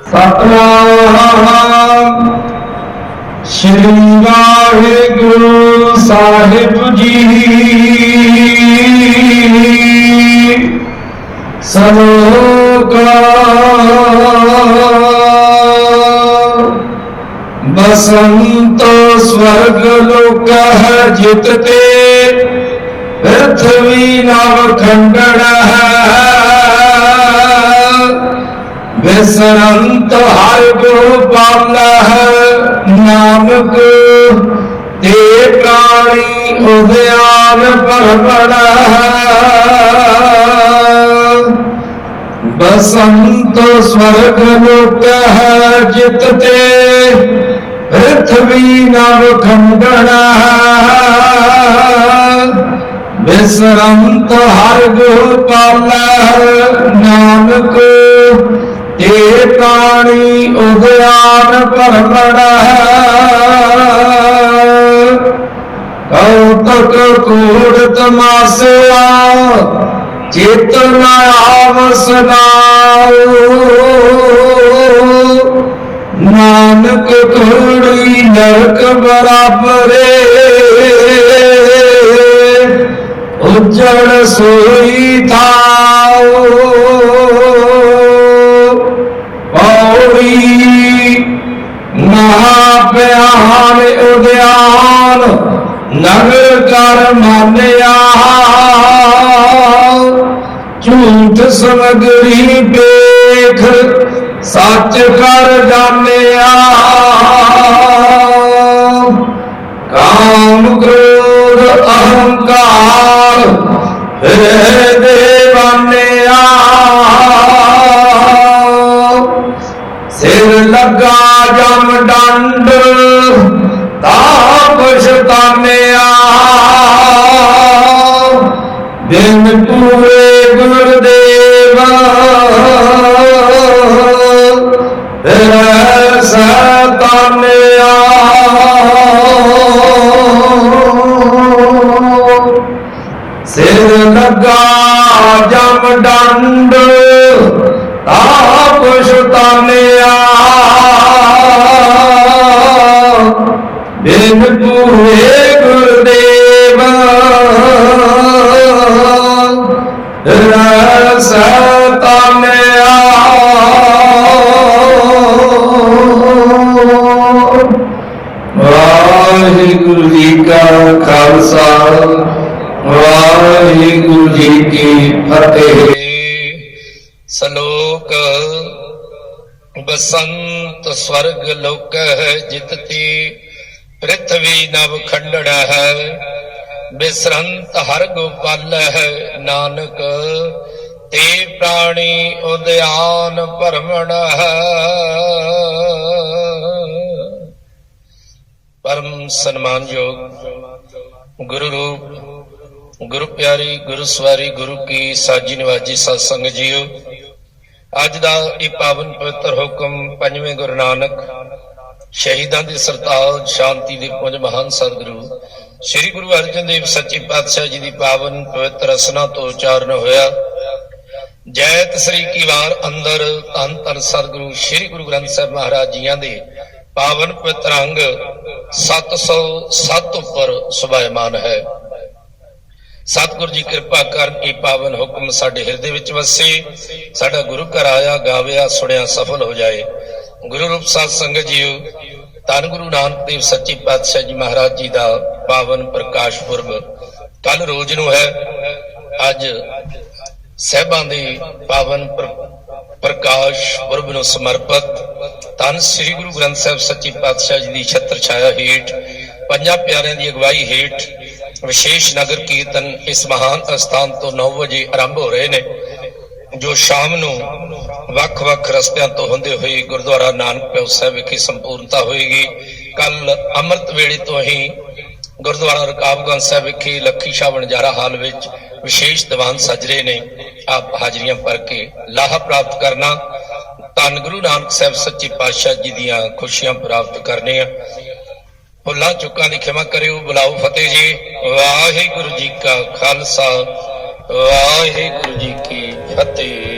ਸਤਨਾਮ ਸ੍ਰੀ ਵਾਹਿਗੁਰੂ ਸਾਹਿਬ ਜੀ ਸਲੋਕਾ ਬਸੰਤ ਸਵਰਗ ਲੋਕ ਹੈ ਜਿਤ ਤੇ ਪ੍ਰਥਵੀ ਨਵ ਖੰਡੜ ਹੈ। ਬਿਸਰੰਤ ਹਰ ਗੋਪਾਲ ਹੈ ਨਾਨਕ ਤੇ ਪ੍ਰਾਣੀ ਉਦਿਆਨ ਪਰਪੜ ਬਸੰਤ ਸਵਰਗ ਲੋਕ ਹੈ ਜਿਤ ਤੇ ਪ੍ਰਥਵੀ ਨਵ ਖੰਡਣ ਬਿਸਰੰਤ ਹਰ ਗੋਪਾਲ ਨਾਨਕ ਪਾਣੀ ਪ੍ਰਾਣੀ ਉਦਿਆਨ ਪਰਮੜ ਕੌਤਕ ਕੋੜ ਤਮਾਸਿਆ ਚੇਤਨ ਆਵਸਨਾਉ ਨਾਨਕ ਕੋੜੀ ਨਰਕ ਬਰਾਬਰੇ, ਉਜੜ ਸੋਈ ਥਾਉ। ਮਹਾ ਪਿਆਨ ਉਦਿਆਨ ਨਗਰ ਕਰ ਮਾਨਿਆ। ਝੂਠ ਸਮਗਰੀ ਪੇਖ ਸੱਚ ਕਰ ਜਾਣਿਆ। গা জম দণ্ড ਸਲੋਕ, ਬਸੰਤ ਸਵਰਗ ਲੋਕ ਹੈ ਜਿਤਤੀ ਪ੍ਰithvi ਨਵ ਖੰਡੜ ਹੈ ਬਿਸਰੰਤ ਹਰ ਗੋਪਾਲ ਹੈ ਨਾਨਕ, ਤੇ ਪ੍ਰਾਣੀ ਉਦਿਆਨ ਭਰਮਣ ਹੈ। ਪਰਮ ਸਨਮਾਨਯੋਗ ਗੁਰੂ ਰੂਪ, ਗੁਰੂ ਪਿਆਰੀ, ਗੁਰੂ ਸਵਾਰੀ, ਗੁਰੂ ਕੀ ਸਾਜੀ ਨਿਵਾਜੀ ਸਤ ਸੰਗਤ ਜੀਓ ਅੱਜ ਦਾ ਇਹ ਪਾਵਨ ਪਵਿੱਤਰ ਹੁਕਮ ਪੰਜਵੇਂ ਗੁਰੂ ਨਾਨਕ ਸ਼ਹੀਦਾਂ ਦੀ ਸਰਤਾਜ ਸ਼ਾਂਤੀ ਦੇ ਪੁੰਜ ਮਹਾਨ ਸਤਿਗੁਰੂ, ਸ੍ਰੀ ਗੁਰੂ ਅਰਜਨ ਦੇਵ ਸੱਚੇ ਪਾਤਸ਼ਾਹ ਜੀ ਦੀ ਪਾਵਨ ਪਵਿੱਤਰ ਰਸਨਾ ਤੋਂ ਉਚਾਰਨ ਹੋਇਆ। ਜੈਤ ਸ੍ਰੀ ਕੀ ਵਾਰ ਅੰਦਰ ਧੰਨ ਧੰਨ ਸਤਿਗੁਰੂ ਸ੍ਰੀ ਗੁਰੂ ਗ੍ਰੰਥ ਸਾਹਿਬ ਮਹਾਰਾਜ ਜੀਆਂ ਦੇ ਪਾਵਨ ਪਵਿੱਤਰ ਅੰਗ 707 ਉੱਪਰ ਸੁਭਾਇਮਾਨ ਹੈ। ਸਤਿਗੁਰੂ ਜੀ ਕਿਰਪਾ ਕਰਕੇ ਪਾਵਨ ਹੁਕਮ ਸਾਡੇ ਹਿਰਦੇ ਵਿੱਚ ਵਸੇ। ਸਾਡਾ ਗੁਰੂ ਘਰ ਆਇਆ, ਗਾਵਿਆ, ਸੁਣਿਆ, ਸਫਲ ਹੋ ਜਾਏ। ਗੁਰੂ ਰੂਪ ਸਾਧ ਸੰਗਤ ਜੀਓ, ਧੰਨ ਗੁਰੂ ਨਾਨਕ ਦੇਵ ਸੱਚੇ ਪਾਤਸ਼ਾਹ ਜੀ ਮਹਾਰਾਜ ਜੀ ਦਾ ਪਾਵਨ ਪ੍ਰਕਾਸ਼ ਪੁਰਬ ਕੱਲ ਰੋਜ਼ ਨੂੰ ਹੈ। ਅੱਜ ਸਹਿਬਾਂ ਦੇ ਪਾਵਨ ਪ੍ਰਕਾਸ਼ ਪੁਰਬ ਨੂੰ ਸਮਰਪਿਤ ਧੰਨ ਸ੍ਰੀ ਗੁਰੂ ਗ੍ਰੰਥ ਸਾਹਿਬ ਸੱਚੇ ਪਾਤਸ਼ਾਹ ਜੀ ਦੀ ਛਤਰ ਛਾਇਆ ਹੇਠ, ਪੰਜਾਂ ਪਿਆਰਿਆਂ ਦੀ ਅਗਵਾਈ ਹੇਠ ਵਿਸ਼ੇਸ਼ ਨਗਰ ਕੀਰਤਨ ਇਸ ਮਹਾਨ ਅਸਥਾਨ ਤੋਂ 9 ਵਜੇ ਆਰੰਭ ਹੋ ਰਹੇ ਨੇ, ਜੋ ਸ਼ਾਮ ਨੂੰ ਵੱਖ-ਵੱਖ ਰਸਤਿਆਂ ਤੋਂ ਹੁੰਦੇ ਹੋਏ ਗੁਰਦੁਆਰਾ ਨਾਨਕ ਪਿਓ ਸਾਹਿਬ ਵਿਖੇ ਸੰਪੂਰਨਤਾ ਹੋਏਗੀ। ਕੱਲ ਅੰਮ੍ਰਿਤ ਵੇਲੇ ਤੋਂ ਹੀ ਗੁਰਦੁਆਰਾ ਰਕਾਬਗੰਜ ਸਾਹਿਬ ਵਿਖੇ ਲੱਖੀ ਸ਼ਾਹ ਵਣਜਾਰਾ ਹਾਲ ਵਿੱਚ ਵਿਸ਼ੇਸ਼ ਦੀਵਾਨ ਸਜ ਰਹੇ ਨੇ। ਆਪ ਹਾਜ਼ਰੀਆਂ ਭਰ ਕੇ ਲਾਹਾ ਪ੍ਰਾਪਤ ਕਰਨਾ। ਧੰਨ ਗੁਰੂ ਨਾਨਕ ਸਾਹਿਬ ਸੱਚੇ ਪਾਤਸ਼ਾਹ ਜੀ ਦੀਆਂ ਖੁਸ਼ੀਆਂ ਪ੍ਰਾਪਤ ਕਰਨੀਆਂ। ਭੁੱਲਾਂ ਚੁੱਕਾਂ ਦੀ ਖਿਮਾ ਕਰਿਓ, ਬੁਲਾਓ ਫਤਿਹ ਜੀ। ਵਾਹਿਗੁਰੂ ਜੀ ਕਾ ਖਾਲਸਾ, ਵਾਹਿਗੁਰੂ ਜੀ ਕੀ ਫਤਿਹ।